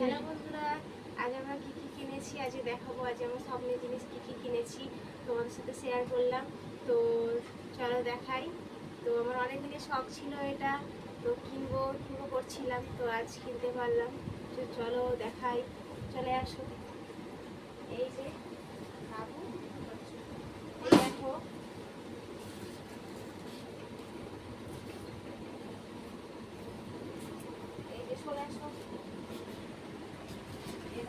Hello বন্ধুরা, আজ আমরা কী কী কিনেছি? আজ দেখাবো। আজ আমরা স্বপ্নের জিনিস কী কী কিনেছি তোমাদের সাথে শেয়ার করলাম। তো চলো দেখাই। তো আমার অনেক দিনের শখ ছিল এটা। তো কিনবো কিনবো করছিলাম। তো আজ কিনতে পারলাম। তো চলো দেখাই। চলে আসো। এই যে বাবু। দেখো। এই যে চলে আসো।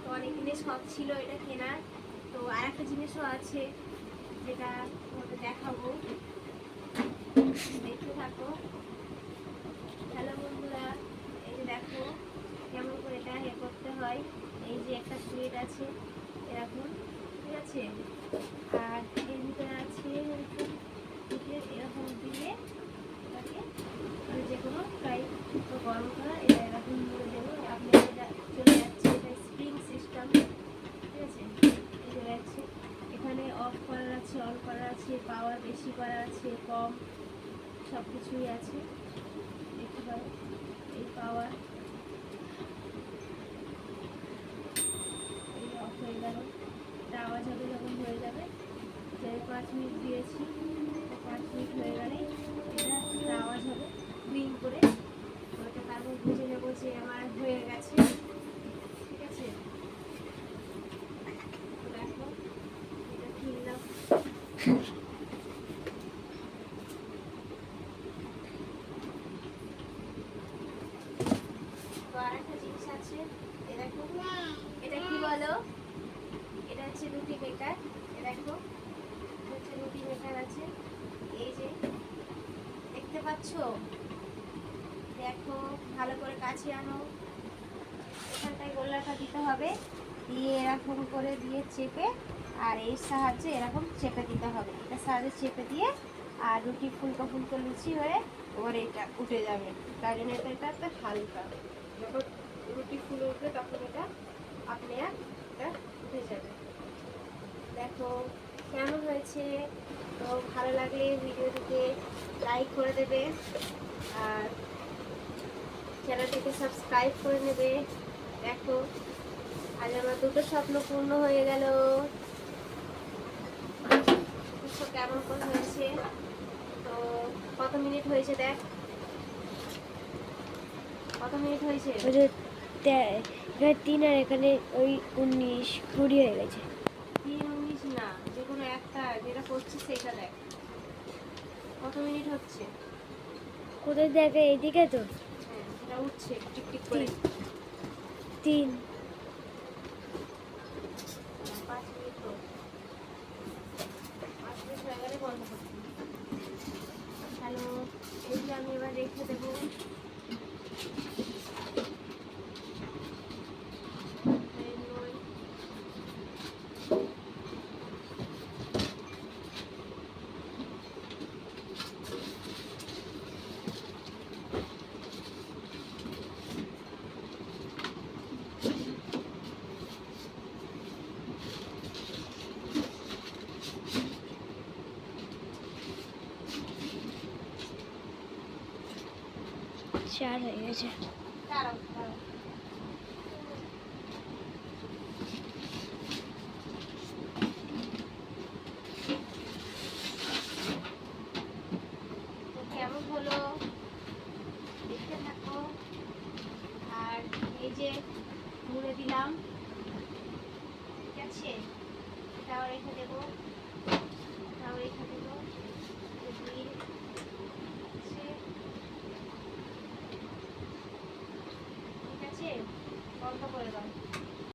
তো অনেক দিনের শখ ছিল এটা কেনার। তো আর একটা জিনিসও আছে যেটা তোমাদের দেখাবো। দেখতে থাকো। হ্যালো বন্ধুরা, এই যে দেখো কেমন করে এটা ইয়ে করতে হয়। এই যে একটা প্লেট আছে, এরকম, ঠিক আছে? আর এর ভিতরে আছে এরকম দিয়ে এটাকে মানে যে কোনো ফ্রাই গরম করা এটা এরকম করে দেবো আপনি এটা চলে যাচ্ছে এটা স্প্রিং সিস্টেম ঠিক আছে এই চলে যাচ্ছে এখানে অফ করার আছে, পাওয়ার বেশি করা আছে, কম সব কিছুই আছে। দেখতে পারো এই পাওয়ার। এই অফ হয়ে গেল। এটা আওয়াজ হবে যখন হয়ে যাবে। যে পাঁচ মিনিট দিয়েছি পাঁচ মিনিট হয়ে গেলেই এটা একটা আওয়াজ হবে গ্রিন করে ওটা তারপর বুঝে নেব যে আমার হয়ে গেছে ঠিক আছে তো দেখো এটা কিনলাম তো আর একটা জিনিস আছে এ দেখো এটা কি বলো? এটা হচ্ছে রুটি দেখো। হচ্ছে রুটি মেকার আছে। এই যে, দেখতে পাচ্ছ? দেখো, ভালো করে কাছে আনো। এখানটায় গোল্লাটা দিতে হবে। দিয়ে এরকম করে দিয়ে চেপে আর এই সাহায্যে এরকম চেপে দিতে হবে। এটা সাহায্যে চেপে দিয়ে আর রুটি ফুলকো ফুলকো লুচি হয়ে এবার এটা উঠে যাবে। তাই জন্য এটা এটা একটা হালকা। যখন রুটি ফুলে উঠবে তখন এটা আপনি আর এটা উঠে যাবে। দেখো, কেমন হয়েছে? তো ভালো লাগলে ভিডিওটিকে লাইক করে দেবে আর চ্যানেলটিকে সাবস্ক্রাইব করে নেবে। দেখো, আজ আমার দুটো স্বপ্ন পূর্ণ হয়ে গেল। দেখো কেমন করে হয়েছে। তো কত মিনিট হয়েছে দেখ। কত মিনিট হয়েছে? এখানে তিন আর এখানে ওই উনিশ কুড়ি হয়ে গেছে। তিন উনিশ না যে কোনো একটা যেটা করছি সেটা দেখ। কত মিনিট হচ্ছে? কোথায় দেখে? এইদিকে তো? হ্যাঁ সেটা উঠছে টিকটিক করে। তিন পাঁচ মিনিট হোক। পাঁচ মিনিট হয়ে গেলে বন্ধ করতে হ্যালো এই যে আমি এবার রেখে দেবো এই নই। চার হয়ে গেছে। মুড়ে দিলাম ঠিক আছে? এটাও রেখে দেবো। এটাও রেখে দেবো। 他回来了